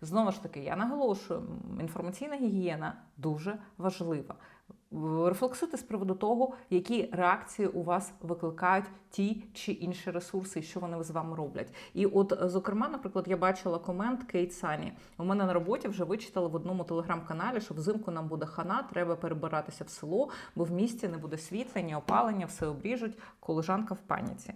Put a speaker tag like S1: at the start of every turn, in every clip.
S1: Знову ж таки, я наголошую, інформаційна гігієна дуже важлива. Рефлексуйте з приводу того, які реакції у вас викликають ті чи інші ресурси, що вони з вами роблять. І от, зокрема, наприклад, я бачила комент Кейт Сані. У мене на роботі вже вичитали в одному телеграм-каналі, що взимку нам буде хана, треба перебиратися в село, бо в місті не буде світла, ні опалення, все обріжуть. Колежанка в паніці.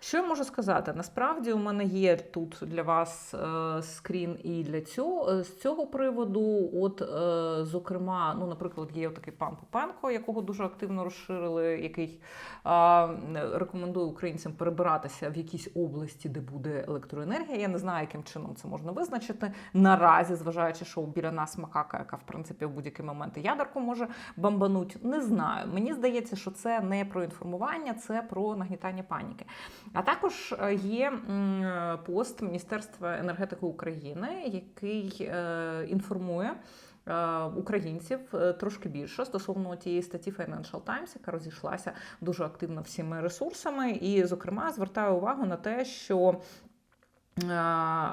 S1: Що я можу сказати? Насправді у мене є тут для вас е, скрін і для цього з цього приводу. От, е, зокрема, ну, наприклад, є такий пан Попенко, якого дуже активно розширили, який е, рекомендує українцям перебиратися в якісь області, де буде електроенергія. Я не знаю, яким чином це можна визначити наразі, зважаючи, що біля нас макака, яка в принципі в будь-який момент ядерку може бамбануть. Не знаю. Мені здається, що це не про інформування, це про нагнітання паніки. А також е, є пост Міністерства енергетики України, який е, інформує. Е, Українців е, трошки більше стосовно тієї статті Financial Times, яка розійшлася дуже активно всіми ресурсами, і, зокрема, звертаю увагу на те, що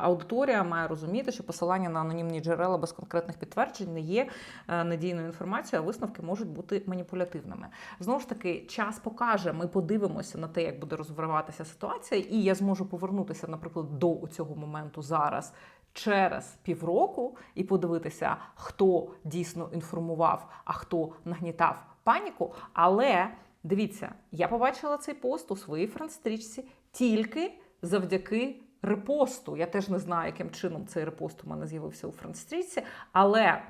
S1: аудиторія має розуміти, що посилання на анонімні джерела без конкретних підтверджень не є е, надійною інформацією, а висновки можуть бути маніпулятивними. Знову ж таки, час покаже. Ми подивимося на те, як буде розвиватися ситуація, і я зможу повернутися, наприклад, до цього моменту зараз. Через півроку і подивитися, хто дійсно інформував, а хто нагнітав паніку. Але дивіться, я побачила цей пост у своїй френдстрічці тільки завдяки репосту. Я теж не знаю, яким чином цей репост у мене з'явився у френдстрічці, але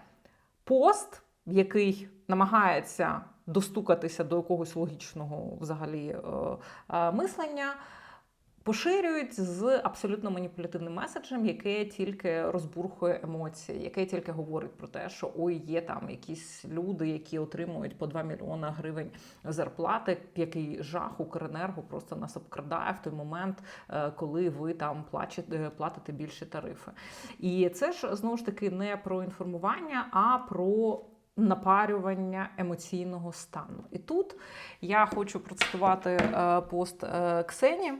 S1: пост, який намагається достукатися до якогось логічного взагалі е, е, мислення. Поширюють з абсолютно маніпулятивним меседжем, яке тільки розбурхує емоції, яке тільки говорить про те, що ой, є там якісь люди, які отримують по 2 мільйона гривень зарплати, який жах Укренерго просто нас обкрадає в той момент, е, коли ви там плачете, платите більші тарифи. І це ж знову ж таки не про інформування, а про напарювання емоційного стану. І тут я хочу процитувати е, пост е, Ксені.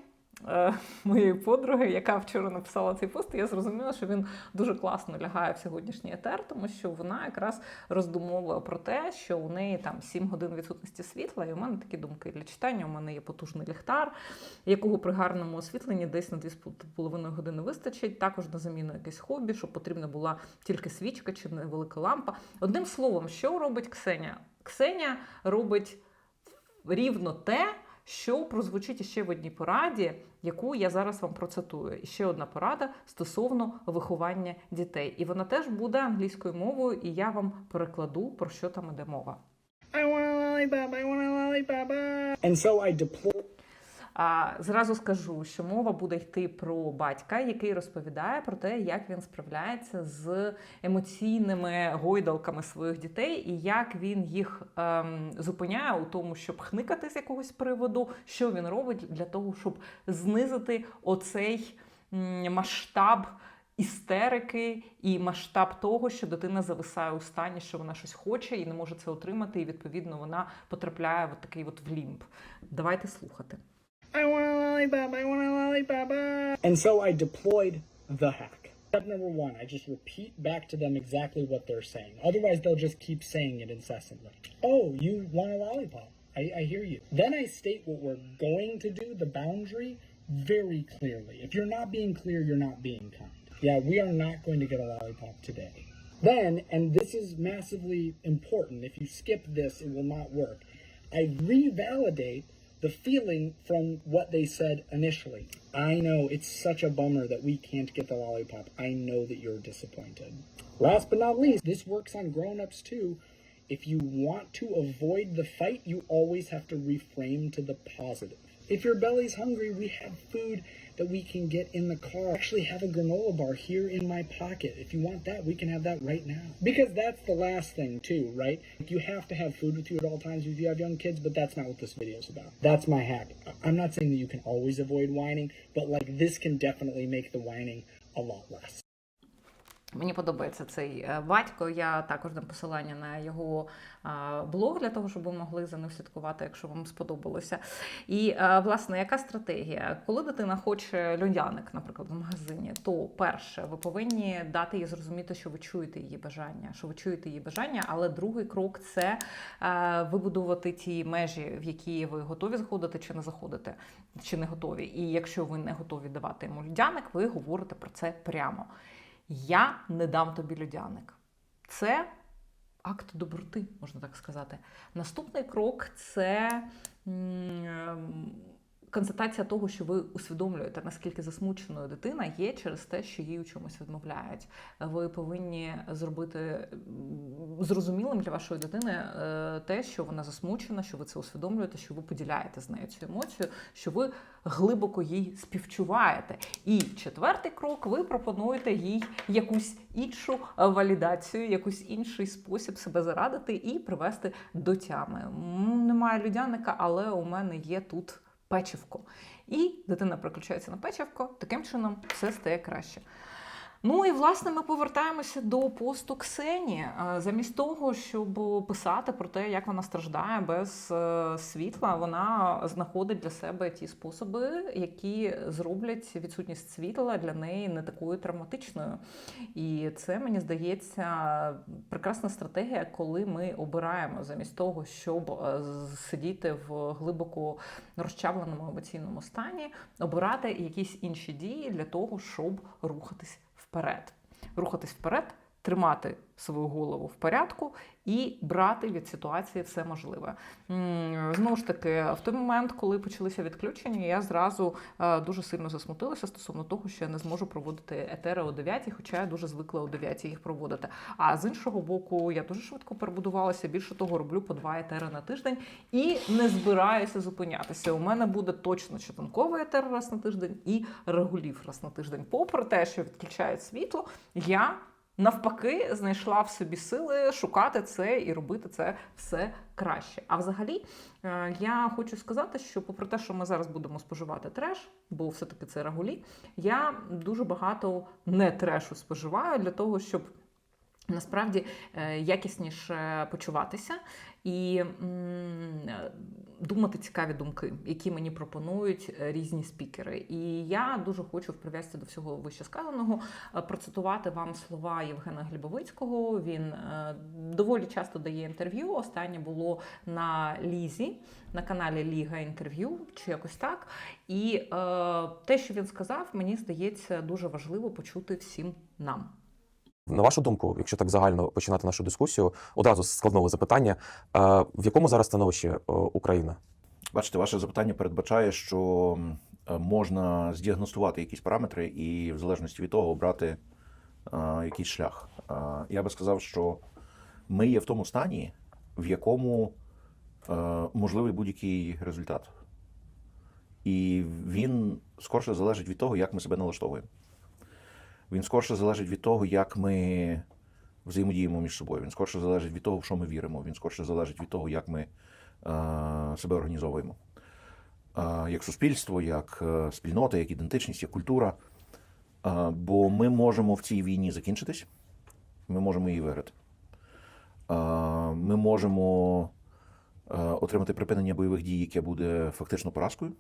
S1: Е, Моєї подруги, яка вчора написала цей пост, і я зрозуміла, що він дуже класно лягає в сьогоднішній етер, тому що вона якраз роздумовує про те, що у неї там 7 годин відсутності світла, і у мене такі думки для читання. У мене є потужний ліхтар, якого при гарному освітленні десь на 2,5 години вистачить. Також на заміну якесь хобі, щоб потрібна була тільки свічка чи невелика лампа. Одним словом, що робить Ксеня? Ксеня робить рівно те, що прозвучить іще в одній пораді, яку я зараз вам процитую. І ще одна порада стосовно виховання дітей. І вона теж буде англійською мовою, і я вам перекладу про що там іде мова.
S2: I want a lollipop, I want a lollipop. And so I deploy.
S1: А зразу скажу, що мова буде йти про батька, який розповідає про те, як він справляється з емоційними гойдалками своїх дітей, і як він їх ем, зупиняє у тому, щоб хникати з якогось приводу, що він робить для того, щоб знизити оцей масштаб. Істерики і масштаб того, що дитина зависає у стані, що вона щось хоче і не може це отримати, і відповідно вона потрапляє в такий от в лімб. Давайте слухати.
S2: I want a lollipop, I want a lollipop. ah. And so I deployed the hack. Step number one, I just repeat back to them exactly what they're saying. Otherwise, they'll just keep saying it incessantly. Oh, you want a lollipop? I, I hear you. Then I state what we're going to do, the boundary, very clearly. If you're not being clear, you're not being kind. Yeah, we are not going to get a lollipop today. Then, and this is massively important, if you skip this, it will not work. I revalidate the feeling from what they said initially. I know it's such a bummer that we can't get the lollipop. I know that you're disappointed. Last but not least, this works on grown-ups too. If you want to avoid the fight, you always have to reframe to the positive. If your belly's hungry, we have food that we can get in the car. I actually have a granola bar here in my pocket. If you want that, we can have that right now. Because that's the last thing too, right? You have to have food with you at all times if you have young kids, but that's not what this video is about. That's my hack. I'm not saying that you can always avoid whining, but like this can definitely make the whining a lot less.
S1: Мені подобається цей е, батько. Я також дам посилання на його блог для того, щоб ви могли за ним слідкувати, якщо вам сподобалося. І е, власне, яка стратегія? Коли дитина хоче льодяник, наприклад, в магазині, то перше, ви повинні дати їй зрозуміти, що ви чуєте її бажання, що ви чуєте її бажання. Але другий крок це е, вибудувати ті межі, в які ви готові заходити чи не заходите, чи не готові. І якщо ви не готові давати йому льодяник, ви говорите про це прямо. Я не дам тобі людяник. Це акт доброти, можна так сказати. Наступний крок це ем, констатація того, що ви усвідомлюєте, наскільки засмученою дитина є через те, що їй у чомусь відмовляють. Ви повинні зробити зрозумілим для вашої дитини е, те, що вона засмучена, що ви це усвідомлюєте, що ви поділяєте з нею цю емоцію, що ви глибоко їй співчуваєте. І четвертий крок: ви пропонуєте їй якусь іншу валідацію, якийсь інший спосіб себе зарадити і привести до тями. Немає людяника, але у мене є тут печивко. І дитина переключається на печивку, таким чином все стає краще. Ну і власне ми повертаємося до посту Ксені. Е, Замість того, щоб писати про те, як вона страждає без е, світла, вона знаходить для себе ті способи, які зроблять відсутність світла для неї не такою травматичною. І це мені здається прекрасна стратегія, коли ми обираємо замість того, щоб е, сидіти в глибоко розчавленому емоційному стані, обирати якісь інші дії для того, щоб рухатись вперед. Рухатись вперед, тримати свою голову в порядку і брати від ситуації все можливе. Знову ж таки, в той момент, коли почалися відключення, я зразу е, дуже сильно засмутилася стосовно того, що я не зможу проводити етери о 9, хоча я дуже звикла о 9 їх проводити. А з іншого боку, я дуже швидко перебудувалася. Більше того, роблю по два етери на тиждень і не збираюся зупинятися. У мене буде точно чотанковий етер раз на тиждень і регулів раз на тиждень. Попри те, що відключають світло, я навпаки знайшла в собі сили шукати це і робити це все краще. А взагалі, е, я хочу сказати, що попри те, що ми зараз будемо споживати треш, бо все-таки це рагулі, я дуже багато не трешу споживаю для того, щоб. Насправді е, якісніше почуватися і думати цікаві думки, які мені пропонують е, різні спікери. І я дуже хочу в до всього вище сказаного е, процитувати вам слова Євгена Глібовицького. Він е, доволі часто дає інтерв'ю. Останнє було на Лізі, на каналі Ліга інтерв'ю, чи якось так. І те, що він сказав, мені здається дуже важливо почути всім нам.
S3: На вашу думку, якщо так загально починати нашу дискусію, одразу складного запитання: е, в якому зараз становищі е, Україна?
S4: Бачите, ваше запитання передбачає, що е, можна здіагностувати якісь параметри і в залежності від того обрати якийсь шлях. Я би сказав, що ми є в тому стані, в якому можливий будь-який результат. І він скорше залежить від того, як ми себе налаштовуємо. Він скорше залежить від того, як ми взаємодіємо між собою. Він скорше залежить від того, в що ми віримо. Він скорше залежить від того, як ми е, себе організовуємо. Е, як суспільство, як е, спільнота, як ідентичність, як культура. Бо ми можемо в цій війні закінчитись, ми можемо її виграти. Ми можемо отримати припинення бойових дій, яке буде фактично поразкою.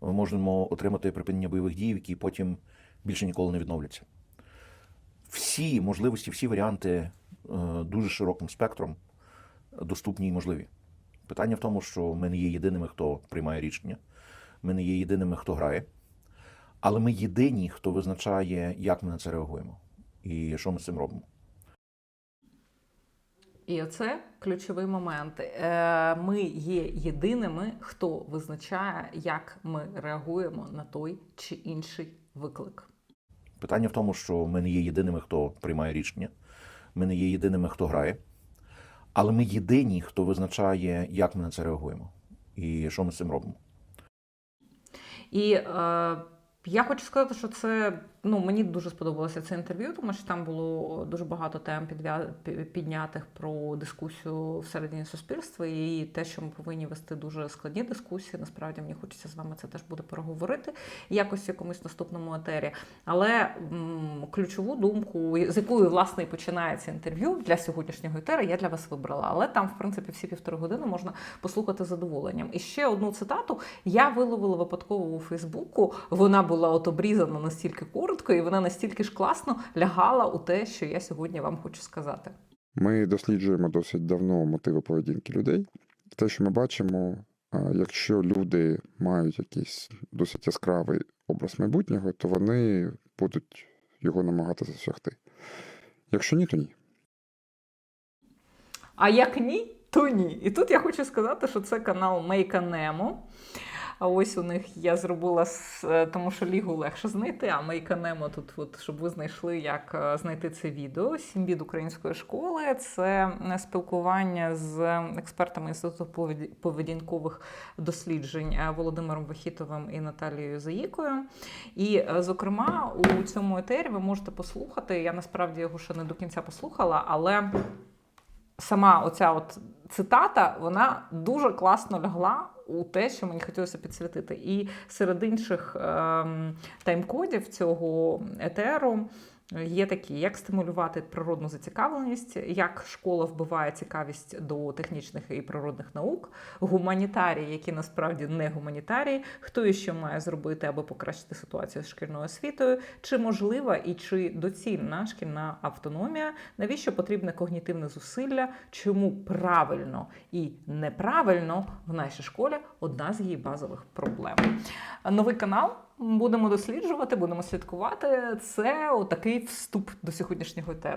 S4: Ми можемо отримати припинення бойових дій, які потім більше ніколи не відновляться. Всі можливості, всі варіанти е, дуже широким спектром доступні і можливі. Питання в тому, що ми не є єдиними, хто приймає рішення, ми не є єдиними, хто грає, але ми єдині, хто визначає, як ми на це реагуємо і що ми з цим робимо.
S1: І оце ключовий момент. Е, Ми є єдиними, хто визначає, як ми реагуємо на той чи інший виклик.
S4: Питання в тому, що ми не є єдиними, хто приймає рішення, ми не є єдиними, хто грає, але ми єдині, хто визначає, як ми на це реагуємо і що ми з цим робимо.
S1: І е, я хочу сказати, що це Ну, мені дуже сподобалося це інтерв'ю, тому що там було дуже багато тем піднятих про дискусію всередині суспільства і те, що ми повинні вести дуже складні дискусії. Насправді мені хочеться з вами це теж буде переговорити якось в якомусь наступному етері. Але м, ключову думку, з якої власне і починається інтерв'ю для сьогоднішнього етери, я для вас вибрала. Але там, в принципі, всі півтори години можна послухати з задоволенням. І ще одну цитату я виловила випадково у Фейсбуку. Вона була от обрізана настільки коротко, і вона настільки ж класно лягала у те, що я сьогодні вам хочу сказати.
S5: Ми досліджуємо досить давно мотиви поведінки людей. Те, що ми бачимо, якщо люди мають якийсь досить яскравий образ майбутнього, то вони будуть його намагатися досягти. Якщо ні, то ні.
S1: А як ні, то ні. І тут я хочу сказати, що це канал Мейка Немо. А ось у них я зробила е, тому, що лігу легше знайти, а Мейка Немо тут, от, щоб ви знайшли, як е, знайти це відео. Сім бід української школи. Це е, спілкування з експертами Інституту поведінкових досліджень Володимиром Вахітовим і Наталією Заїкою. І, зокрема, у цьому етері ви можете послухати. Я насправді його ще не до кінця послухала, але сама оця от цитата, вона дуже класно лягла у те, що мені хотілося підсвятити. І серед інших ем, тайм-кодів цього етеру є такі, як стимулювати природну зацікавленість, як школа вбиває цікавість до технічних і природних наук, гуманітарії, які насправді не гуманітарії, хто і що має зробити, аби покращити ситуацію з шкільною освітою, чи можлива і чи доцільна шкільна автономія, навіщо потрібне когнітивне зусилля, чому правильно і неправильно в нашій школі одна з її базових проблем. Новий канал. Будемо досліджувати, будемо слідкувати. Це отакий вступ до сьогоднішнього етеру.